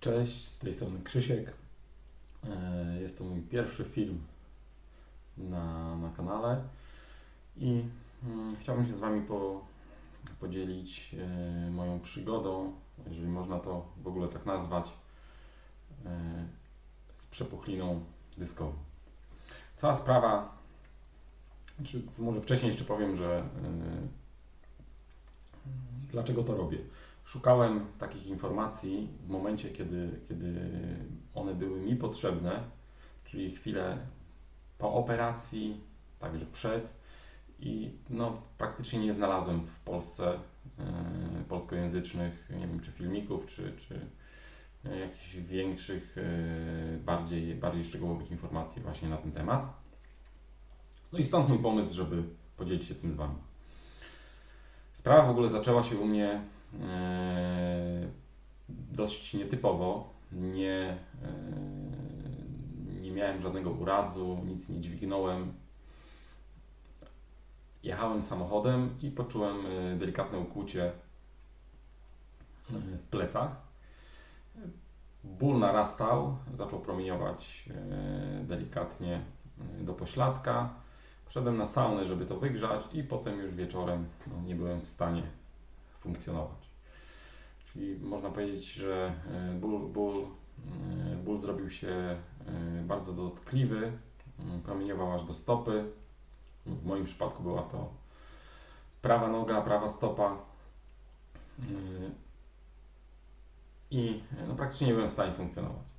Cześć, z tej strony Krzysiek. E, Jest to mój pierwszy film na, na kanale i mm, chciałbym się z Wami po, podzielić e, moją przygodą, jeżeli można to w ogóle tak nazwać, e, z przepuchliną dyskową. Cała sprawa, czy może wcześniej jeszcze powiem, że dlaczego to robię. Szukałem takich informacji w momencie, kiedy, kiedy one były mi potrzebne, czyli chwilę po operacji, także przed i no, praktycznie nie znalazłem w Polsce e, polskojęzycznych, nie wiem, czy filmików, czy, czy e, jakichś większych, e, bardziej, bardziej szczegółowych informacji właśnie na ten temat. No i stąd mój pomysł, żeby podzielić się tym z Wami. Sprawa w ogóle zaczęła się u mnie e, dość nietypowo. Nie, e, nie miałem żadnego urazu, nic nie dźwignąłem. Jechałem samochodem i poczułem e, delikatne ukłucie w plecach. Ból narastał, zaczął promieniować delikatnie do pośladka. Wszedłem na saunę, żeby to wygrzać i potem już wieczorem no, nie byłem w stanie funkcjonować. Czyli można powiedzieć, że e, ból, ból, e, ból zrobił się e, bardzo dotkliwy, m, promieniował aż do stopy. W moim przypadku była to prawa noga, prawa stopa. I no, praktycznie nie byłem w stanie funkcjonować.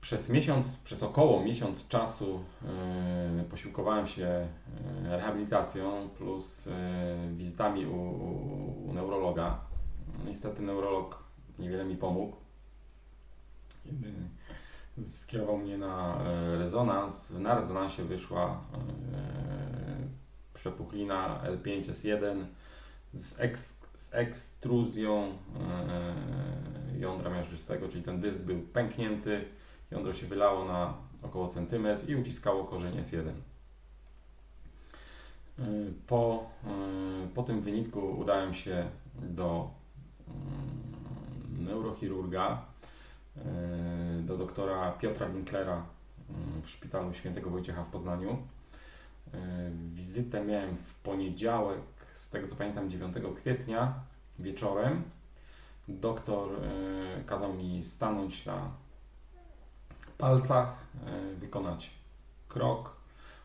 Przez miesiąc, przez około miesiąc czasu e, posiłkowałem się e, rehabilitacją plus e, wizytami u, u, neurologa. Niestety neurolog niewiele mi pomógł. Skierował mnie na rezonans. Na rezonansie wyszła przepuchlina L5S1 z, eks, z ekstruzją jądra miażdżystego, czyli ten dysk był pęknięty. Jądro się wylało na około centymetr i uciskało korzeń S1. Y, Po, y, po tym wyniku udałem się do mm, neurochirurga, y, do doktora Piotra Winklera w szpitalu świętego Wojciecha w Poznaniu. Wizytę miałem w poniedziałek, z tego co pamiętam 9 kwietnia wieczorem. Doktor kazał mi stanąć na palcach, e, wykonać krok.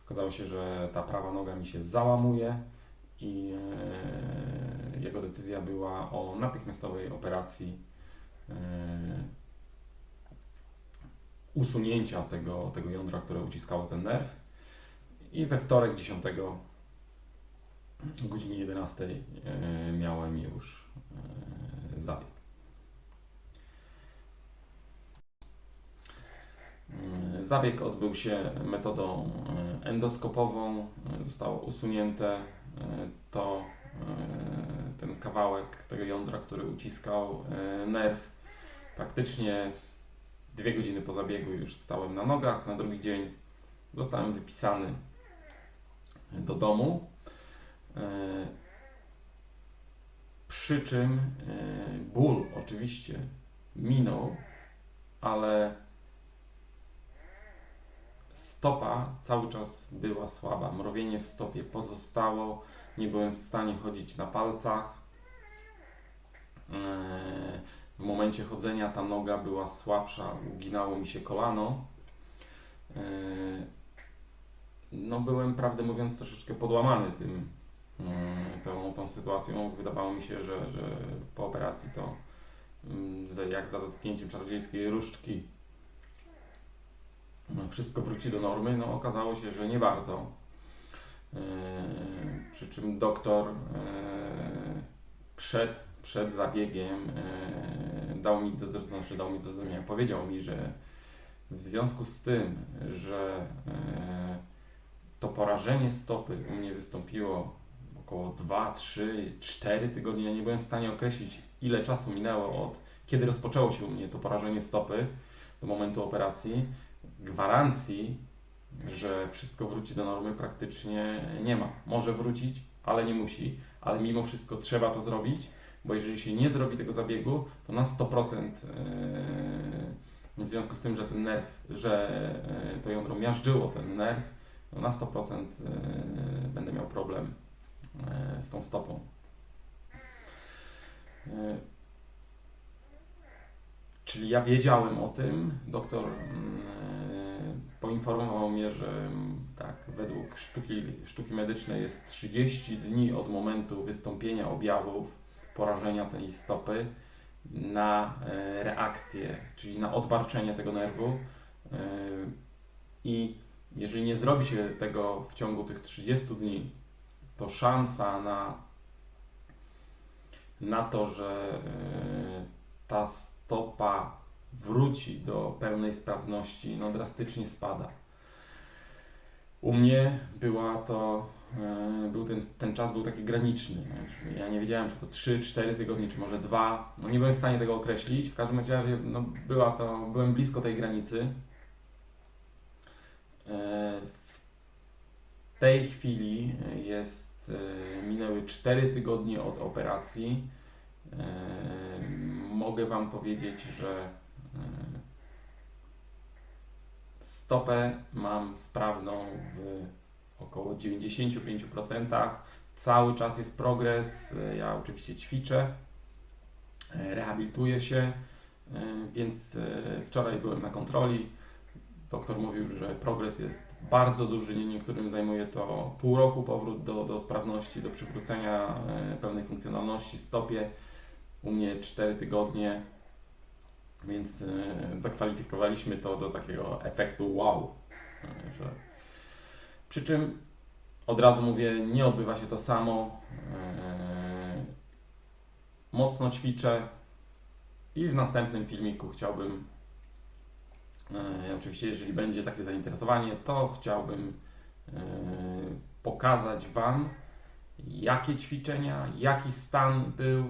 Okazało się, że ta prawa noga mi się załamuje i e, jego decyzja była o natychmiastowej operacji e, usunięcia tego, tego jądra, które uciskało ten nerw. I we wtorek 10 o godzinie 11 e, miałem już Zabieg odbył się metodą e, endoskopową. E, Zostało usunięte e, to, ten kawałek tego jądra, który uciskał nerw. Praktycznie dwie godziny po zabiegu już stałem na nogach. Na drugi dzień zostałem wypisany do domu. Przy czym ból oczywiście minął, ale stopa cały czas była słaba. Mrowienie w stopie pozostało. Nie byłem w stanie chodzić na palcach. Eee, W momencie chodzenia ta noga była słabsza, uginało mi się kolano. Eee, No, byłem, prawdę mówiąc, troszeczkę podłamany tym, mm, tą, tą sytuacją. Wydawało mi się, że, że po operacji to mm, jak za dotknięciem czarodziejskiej różdżki wszystko wróci do normy, no okazało się, że nie bardzo. Yy, przy czym doktor yy, przed, przed zabiegiem yy, dał mi do, znaczy dał mi do zrozumienia, powiedział mi, że w związku z tym, że yy, to porażenie stopy u mnie wystąpiło około 2, 3, 4 tygodnie, ja nie byłem w stanie określić ile czasu minęło od kiedy rozpoczęło się u mnie to porażenie stopy do momentu operacji, gwarancji, że wszystko wróci do normy praktycznie nie ma. Może wrócić, ale nie musi, ale mimo wszystko trzeba to zrobić, bo jeżeli się nie zrobi tego zabiegu, to na 100% yy, w związku z tym, że ten nerw, że yy, to jądro miażdżyło ten nerw, no na 100% yy, będę miał problem z tą stopą. Czyli ja wiedziałem o tym, doktor mm, e, poinformował mnie, że mm, tak, według sztuki, sztuki medycznej jest 30 dni od momentu wystąpienia objawów porażenia tej stopy na e, reakcję, czyli na odbarczenie tego nerwu. E, I jeżeli nie zrobi się tego w ciągu tych 30 dni, to szansa na, na to, że ta stopa wróci do pełnej sprawności, no drastycznie spada. U mnie była to, e, był ten, ten czas był taki graniczny. Czyli Ja nie wiedziałem, czy to 3-4 tygodnie, czy może 2. No nie byłem w stanie tego określić. W każdym razie no, była to, byłem blisko tej granicy. E, W tej chwili jest, e, minęły 4 tygodnie od operacji. Mogę Wam powiedzieć, że e, stopę mam sprawną w około 95%. Cały czas jest progres. E, Ja oczywiście ćwiczę, e, rehabilituję się, więc wczoraj byłem na kontroli. Doktor mówił, że progres jest bardzo duży. Nie- Niektórym zajmuje to pół roku powrót do, do sprawności, do przywrócenia pełnej funkcjonalności stopie. U mnie 4 tygodnie, więc e, zakwalifikowaliśmy to do takiego efektu wow. E, Że... Przy czym od razu mówię, nie odbywa się to samo. E, Mocno ćwiczę i w następnym filmiku chciałbym, oczywiście, jeżeli będzie takie zainteresowanie, to chciałbym pokazać Wam, jakie ćwiczenia, jaki stan był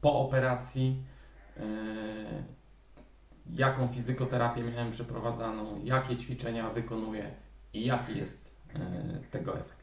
po operacji, e, jaką fizykoterapię miałem przeprowadzaną, jakie ćwiczenia wykonuję i jaki jest e, tego efekt.